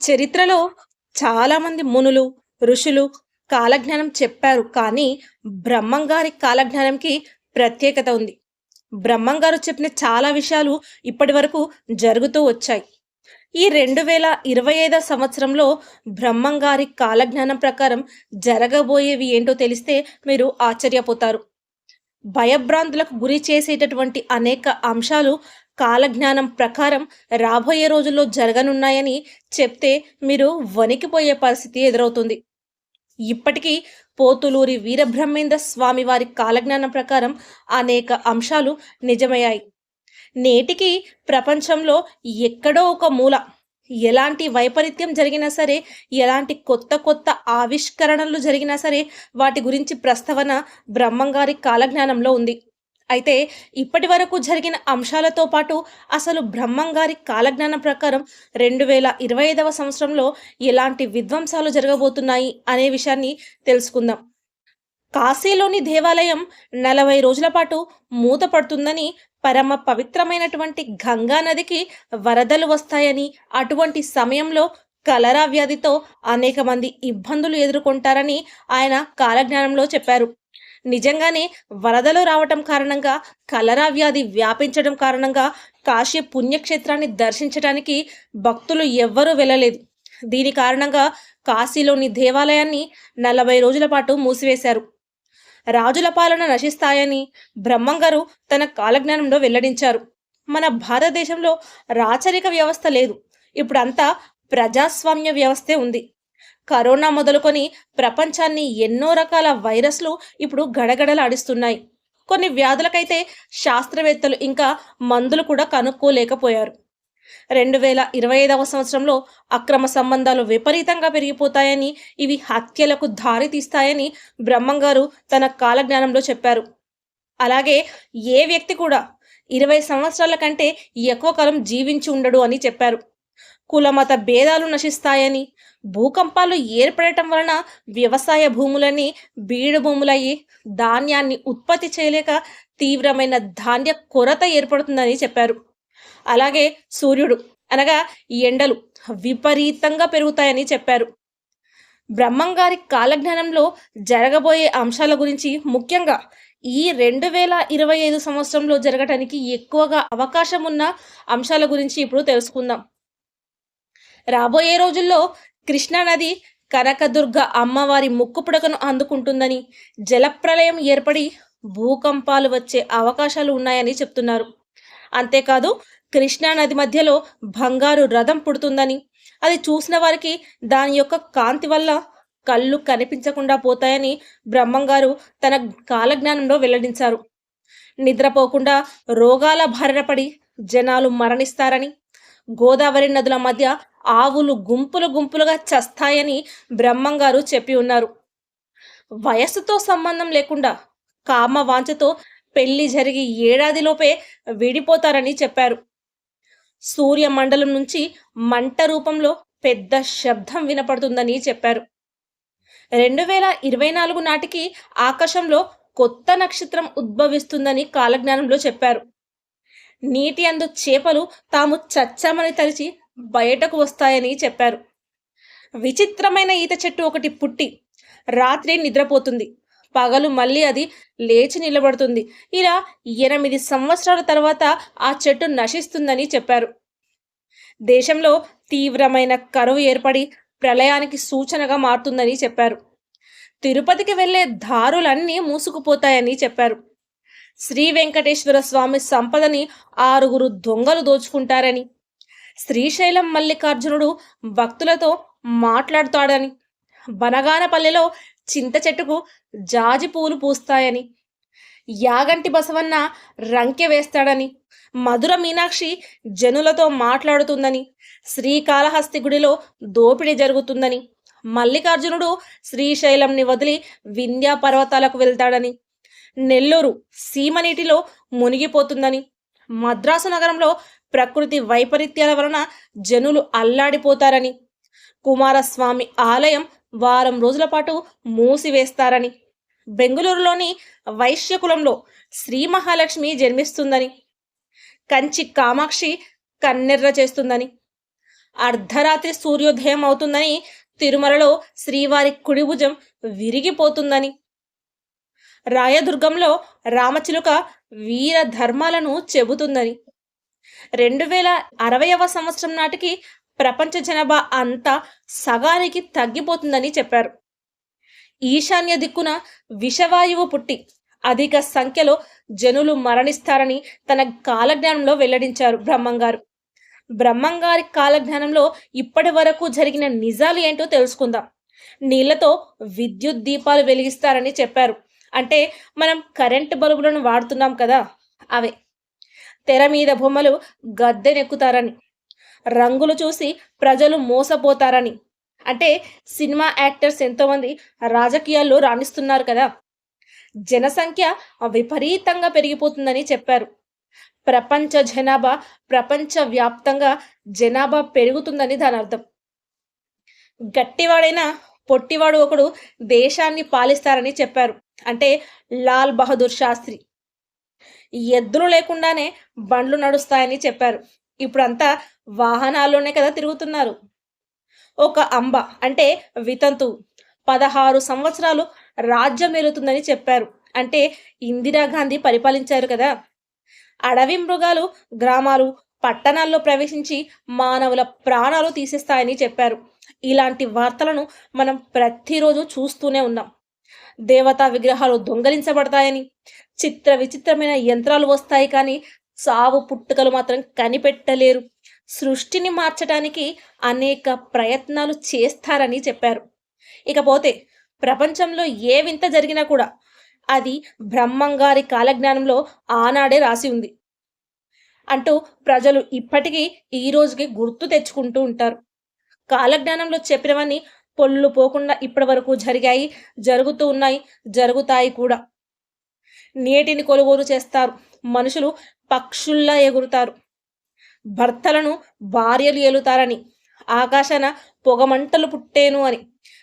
చరిత్రలో చాలామంది మునులు, ఋషులు కాలజ్ఞానం చెప్పారు. కానీ బ్రహ్మంగారి కాలజ్ఞానంకి ప్రత్యేకత ఉంది. బ్రహ్మంగారు చెప్పిన చాలా విషయాలు ఇప్పటివరకు జరుగుతూ వచ్చాయి. ఈ 2025 సంవత్సరంలో బ్రహ్మంగారి కాలజ్ఞానం ప్రకారం జరగబోయేవి ఏంటో తెలిస్తే మీరు ఆశ్చర్యపోతారు. భయభ్రాంతులకు గురి చేసేటటువంటి అనేక అంశాలు కాలజ్ఞానం ప్రకారం రాబోయే రోజుల్లో జరగనున్నాయని చెప్తే మీరు వణికిపోయే పరిస్థితి ఎదురవుతుంది. ఇప్పటికీ పోతులూరి వీరబ్రహ్మేంద్ర స్వామి వారి కాలజ్ఞానం ప్రకారం అనేక అంశాలు నిజమయ్యాయి. నేటికి ప్రపంచంలో ఎక్కడో ఒక మూల ఎలాంటి వైపరీత్యం జరిగినా సరే, ఎలాంటి కొత్త కొత్త ఆవిష్కరణలు జరిగినా సరే వాటి గురించి ప్రస్తావన బ్రహ్మంగారి కాలజ్ఞానంలో ఉంది. అయితే ఇప్పటివరకు జరిగిన అంశాలతో పాటు అసలు బ్రహ్మంగారి కాలజ్ఞానం ప్రకారం 2025వ సంవత్సరంలో ఎలాంటి విధ్వంసాలు జరగబోతున్నాయి అనే విషయాన్ని తెలుసుకుందాం. కాశీలోని దేవాలయం 40 రోజుల పాటు మూతపడుతుందని, పరమ పవిత్రమైనటువంటి గంగా నదికి వరదలు వస్తాయని, అటువంటి సమయంలో కలరా వ్యాధితో అనేక మంది ఇబ్బందులు ఎదుర్కొంటారని ఆయన కాలజ్ఞానంలో చెప్పారు. నిజంగానే వరదలు రావటం కారణంగా, కలరా వ్యాధి వ్యాపించడం కారణంగా కాశీ పుణ్యక్షేత్రాన్ని దర్శించటానికి భక్తులు ఎవ్వరూ వెళ్ళలేదు. దీని కారణంగా కాశీలోని దేవాలయాన్ని 40 రోజుల పాటు మూసివేశారు. రాజుల పాలన నశిస్తాయని బ్రహ్మంగారు తన కాలజ్ఞానంలో వెల్లడించారు. మన భారతదేశంలో రాచరిక వ్యవస్థ లేదు. ఇప్పుడంతా ప్రజాస్వామ్య వ్యవస్థే ఉంది. కరోనా మొదలుకొని ప్రపంచాన్ని ఎన్నో రకాల వైరస్లు ఇప్పుడు గడగడలాడిస్తున్నాయి. కొన్ని వ్యాధులకైతే శాస్త్రవేత్తలు ఇంకా మందులు కూడా కనుక్కోలేకపోయారు. 2025వ సంవత్సరంలో అక్రమ సంబంధాలు విపరీతంగా పెరిగిపోతాయని, ఇవి హత్యలకు దారి తీస్తాయని బ్రహ్మంగారు తన కాలజ్ఞానంలో చెప్పారు. అలాగే ఏ వ్యక్తి కూడా 20 సంవత్సరాల కంటే ఎక్కువ కాలం జీవించి ఉండడు అని చెప్పారు. కులమత భేదాలు నశిస్తాయని, భూకంపాలు ఏర్పడటం వలన వ్యవసాయ భూములని బీడు భూములయ్యి ధాన్యాన్ని ఉత్పత్తి చేయలేక తీవ్రమైన ధాన్య కొరత ఏర్పడుతుందని చెప్పారు. అలాగే సూర్యుడు అనగా ఎండలు విపరీతంగా పెరుగుతాయని చెప్పారు. బ్రహ్మంగారి కాలజ్ఞానంలో జరగబోయే అంశాల గురించి ముఖ్యంగా ఈ 2025 సంవత్సరంలో జరగటానికి ఎక్కువగా అవకాశం ఉన్న అంశాల గురించి ఇప్పుడు తెలుసుకుందాం. రాబోయే రోజుల్లో కృష్ణానది కనకదుర్గ అమ్మవారి ముక్కు పుడకను అందుకుంటుందని, జలప్రళయం ఏర్పడి భూకంపాలు వచ్చే అవకాశాలు ఉన్నాయని చెప్తున్నారు. అంతేకాదు కృష్ణానది మధ్యలో బంగారు రథం పుడుతుందని, అది చూసిన వారికి దాని యొక్క కాంతి వల్ల కళ్ళు కనిపించకుండా పోతాయని బ్రహ్మంగారు తన కాలజ్ఞానంలో వెల్లడించారు. నిద్రపోకుండా రోగాల బారిన పడి జనాలు మరణిస్తారని, గోదావరి నదుల మధ్య ఆవులు గుంపులు గుంపులుగా చస్తాయని బ్రహ్మంగారు చెప్పి ఉన్నారు. వయస్సుతో సంబంధం లేకుండా కామ కామవాంఛతో పెళ్ళి జరిగి ఏడాదిలోపే విడిపోతారని చెప్పారు. సూర్యమండలం నుంచి మంట రూపంలో పెద్ద శబ్దం వినపడుతుందని చెప్పారు. 2024 నాటికి ఆకాశంలో కొత్త నక్షత్రం ఉద్భవిస్తుందని కాలజ్ఞానంలో చెప్పారు. నీటి అందు చేపలు తాము చచ్చామని తలిచి బయటకు వస్తాయని చెప్పారు. విచిత్రమైన ఈత చెట్టు ఒకటి పుట్టి రాత్రి నిద్రపోతుంది. పగలు మళ్ళీ అది లేచి నిలబడుతుంది. ఇలా ఎనిమిది సంవత్సరాల తర్వాత ఆ చెట్టు నశిస్తుందని చెప్పారు. దేశంలో తీవ్రమైన కరువు ఏర్పడి ప్రళయానికి సూచనగా మారుతుందని చెప్పారు. తిరుపతికి వెళ్ళే దారులన్నీ మూసుకుపోతాయని చెప్పారు. శ్రీ వెంకటేశ్వర స్వామి సంపదని ఆరుగురు దొంగలు దోచుకుంటారని, శ్రీశైలం మల్లికార్జునుడు భక్తులతో మాట్లాడుతాడని, బనగానపల్లెలో చింత చెట్టుకు జాజి పూలు పూస్తాయని, యాగంటి బసవన్న రంకె వేస్తాడని, మధుర మీనాక్షి జనులతో మాట్లాడుతుందని, శ్రీకాళహస్తి గుడిలో దోపిడీ జరుగుతుందని, మల్లికార్జునుడు శ్రీశైలంని వదిలి వింధ్యా పర్వతాలకు వెళ్తాడని, నెల్లూరు సీమనీటిలో మునిగిపోతుందని, మద్రాసు నగరంలో ప్రకృతి వైపరీత్యాల వలన జనులు అల్లాడిపోతారని, కుమారస్వామి ఆలయం వారం రోజుల పాటు మూసివేస్తారని, బెంగుళూరులోని వైశ్య కులంలో శ్రీ మహాలక్ష్మి జన్మిస్తుందని, కంచి కామాక్షి కన్నెర్ర చేస్తుందని, అర్ధరాత్రి సూర్యోదయం అవుతుందని తిరుమలలో శ్రీవారి కుడిభుజం విరిగిపోతుందని. రాయదుర్గంలో రామచిలుక వీర ధర్మాలను చెబుతుందని. రెండు వేల అరవైవ సంవత్సరం నాటికి ప్రపంచ జనాభా అంతా సగానికి తగ్గిపోతుందని చెప్పారు. ఈశాన్య దిక్కున విషవాయువు పుట్టి అధిక సంఖ్యలో జనులు మరణిస్తారని తన కాలజ్ఞానంలో వెల్లడించారు బ్రహ్మంగారు. బ్రహ్మంగారి కాలజ్ఞానంలో ఇప్పటి వరకు జరిగిన నిజాలు ఏంటో తెలుసుకుందాం. నీళ్ళతో విద్యుత్ దీపాలు వెలిగిస్తారని చెప్పారు. అంటే మనం కరెంటు బల్బులను వాడుతున్నాం కదా అవే. తెర మీద బొమ్మలు గద్దెనెక్కుతారని రంగులు చూసి ప్రజలు మోసపోతారని. అంటే సినిమా యాక్టర్స్ ఎంతోమంది రాజకీయాల్లో రాణిస్తున్నారు కదా. జనసంఖ్య విపరీతంగా పెరిగిపోతుందని చెప్పారు. ప్రపంచ జనాభా ప్రపంచ వ్యాప్తంగా జనాభా పెరుగుతుందని దాని అర్థం. గట్టివాడైనా పొట్టివాడు ఒకడు దేశాన్ని పాలిస్తారని చెప్పారు. అంటే లాల్ బహదూర్ శాస్త్రి. ఎద్దులు లేకుండానే బండ్లు నడుస్తాయని చెప్పారు. ఇప్పుడంతా వాహనాల్లోనే కదా తిరుగుతున్నారు. ఒక అంబ అంటే వితంతు పదహారు సంవత్సరాలు రాజ్యం ఏలుతుందని చెప్పారు. అంటే ఇందిరాగాంధీ పరిపాలించారు కదా. అడవి మృగాలు గ్రామాలు పట్టణాల్లో ప్రవేశించి మానవుల ప్రాణాలు తీసేస్తాయని చెప్పారు. ఇలాంటి వార్తలను మనం ప్రతిరోజు చూస్తూనే ఉన్నాం. దేవతా విగ్రహాలు దొంగలించబడతాయని చిత్ర విచిత్రమైన యంత్రాలు వస్తాయి కానీ సావు పుట్టుకలు మాత్రం కనిపెట్టలేరు. సృష్టిని మార్చడానికి అనేక ప్రయత్నాలు చేస్తారని చెప్పారు. ఇకపోతే ప్రపంచంలో ఏ వింత జరిగినా కూడా అది బ్రహ్మంగారి కాలజ్ఞానంలో ఆనాడే రాసి ఉంది. అంటూ ప్రజలు ఇప్పటికీ ఈ రోజుకి గుర్తు తెచ్చుకుంటూ ఉంటారు. కాలజ్ఞానంలో చెప్పినవన్నీ పొల్లు పోకుండా ఇప్పటి వరకు జరిగాయి జరుగుతూ ఉన్నాయి జరుగుతాయి కూడా. నీటిని కొనుగోలు చేస్తారు. మనుషులు పక్షుల్లా ఎగురుతారు. భర్తలను భార్యలు ఏలుతారని ఆకాశాన పొగమంటలు పుట్టేను అని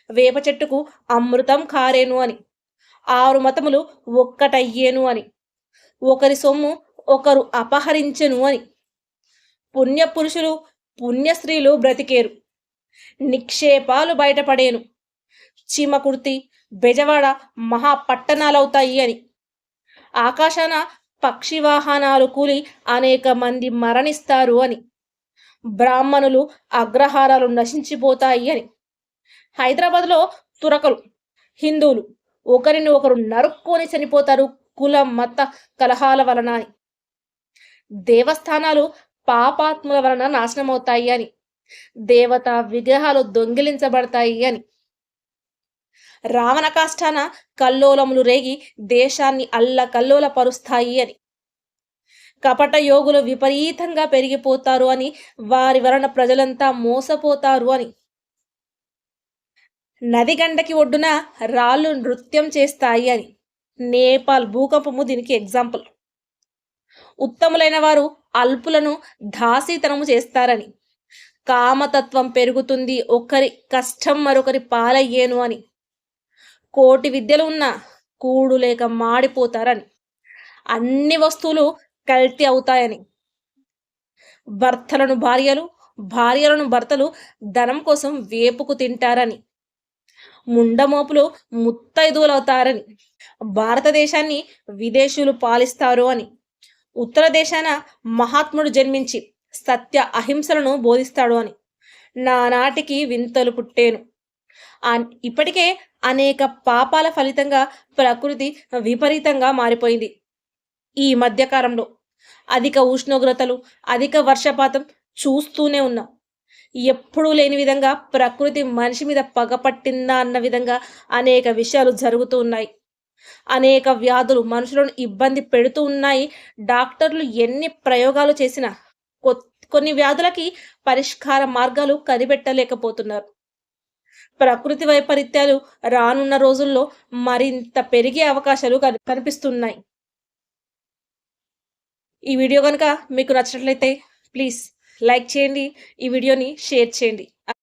వేప చెట్టుకు అమృతం కారేను అని ఆరు మతములు ఒక్కటయ్యేను అని ఒకరి సొమ్ము ఒకరు అపహరించెను అని పుణ్యపురుషులు పుణ్యస్త్రీలు బ్రతికేరు. నిక్షేపాలు బయటపడేను. చీమకుర్తి బెజవాడ మహాపట్టణాలవుతాయి అని. ఆకాశాన పక్షి వాహనాలు కూలి అనేక మంది మరణిస్తారు అని. బ్రాహ్మణులు అగ్రహారాలు నశించిపోతాయి అని. హైదరాబాద్లో తురకలు హిందువులు ఒకరిని ఒకరు నరుక్కొని చనిపోతారు కుల మత కలహాల వలన అని. దేవస్థానాలు పాపాత్ముల వలన నాశనమవుతాయి అని. దేవత విగ్రహాలు దొంగిలించబడతాయి అని. రావణ కాష్టాన కల్లోలములు రేగి దేశాన్ని అల్ల కల్లోల పరుస్తాయి అని. కపట యోగులు విపరీతంగా పెరిగిపోతారు అని వారి వలన ప్రజలంతా మోసపోతారు అని. నదిగండకి ఒడ్డున రాళ్ళు నృత్యం చేస్తాయి అని. నేపాల్ భూకంపము దీనికి ఎగ్జాంపుల్. ఉత్తములైన వారు అల్పులను దాసీతనము చేస్తారని. కామతత్వం పెరుగుతుంది. ఒకరి కష్టం మరొకరి పాలయ్యేను అని. కోటి విద్యలు ఉన్న కూడు లేక మాడిపోతారని. అన్ని వస్తువులు కల్తీ అవుతాయని. భర్తలను భార్యలు భార్యలను భర్తలు ధనం కోసం వేపుకు తింటారని. ముండమోపులు ముత్తైదువులవుతారని. భారతదేశాన్ని విదేశీయులు పాలిస్తారు అని. ఉత్తర దేశాన మహాత్ముడు జన్మించి సత్య అహింసలను బోధిస్తాడు అని. నానాటికి వింతలు పుట్టేను. ఇప్పటికే అనేక పాపాల ఫలితంగా ప్రకృతి విపరీతంగా మారిపోయింది. ఈ మధ్యకాలంలో అధిక ఉష్ణోగ్రతలు అధిక వర్షపాతం చూస్తూనే ఉన్నాం. ఎప్పుడూ లేని విధంగా ప్రకృతి మనిషి మీద పగపట్టిందా అన్న విధంగా అనేక విషయాలు జరుగుతూ ఉన్నాయి. అనేక వ్యాధులు మనుషులను ఇబ్బంది పెడుతూ ఉన్నాయి. డాక్టర్లు ఎన్ని ప్రయోగాలు చేసినా కొన్ని వ్యాధులకి పరిష్కార మార్గాలు కనిపెట్టలేకపోతున్నారు. ప్రకృతి వైపరీత్యాలు రానున్న రోజుల్లో మరింత పెరిగే అవకాశాలు కనిపిస్తున్నాయి. ఈ వీడియో కనుక మీకు నచ్చినట్లయితే ప్లీజ్ లైక్ చేయండి ఈ వీడియోని షేర్ చేయండి.